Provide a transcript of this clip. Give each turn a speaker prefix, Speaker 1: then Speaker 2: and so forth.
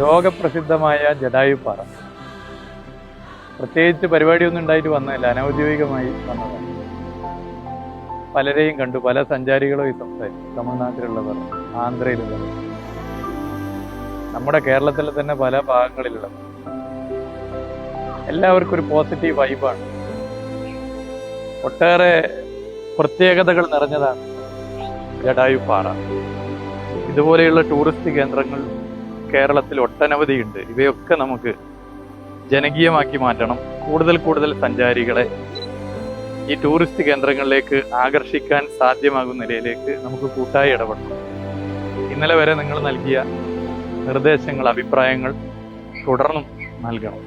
Speaker 1: ലോകപ്രസിദ്ധമായ ജടായുപ്പാറ പ്രത്യേകിച്ച് പരിപാടിയൊന്നും ഉണ്ടായിട്ട് വന്നതല്ല അനൗദ്യോഗികമായി വന്നതാണ്. പലരെയും കണ്ടു പല സഞ്ചാരികളും ഈ സംസാരിച്ചു. തമിഴ്നാട്ടിലുള്ളവർ ആന്ധ്രയിലുള്ളവർ. നമ്മുടെ കേരളത്തിലെ തന്നെ പല ഭാഗങ്ങളിലുള്ളവർ എല്ലാവർക്കും ഒരു പോസിറ്റീവ് വൈബാണ് ഒട്ടേറെ പ്രത്യേകതകൾ നിറഞ്ഞതാണ് ജടായുപ്പാറ ഇതുപോലെയുള്ള ടൂറിസ്റ്റ് കേന്ദ്രങ്ങൾ കേരളത്തിൽ ഒട്ടനവധിയുണ്ട്. ഇവയൊക്കെ നമുക്ക് ജനകീയമാക്കി മാറ്റണം. കൂടുതൽ കൂടുതൽ സഞ്ചാരികളെ ഈ ടൂറിസ്റ്റ് കേന്ദ്രങ്ങളിലേക്ക് ആകർഷിക്കാൻ സാധ്യമാകുന്ന നിലയിലേക്ക് നമുക്ക് കൂട്ടായി ഇടപെടണം. ഇന്നലെ വരെ നിങ്ങൾ നൽകിയ നിർദ്ദേശങ്ങൾ അഭിപ്രായങ്ങൾ തുടർന്നും നൽകണം.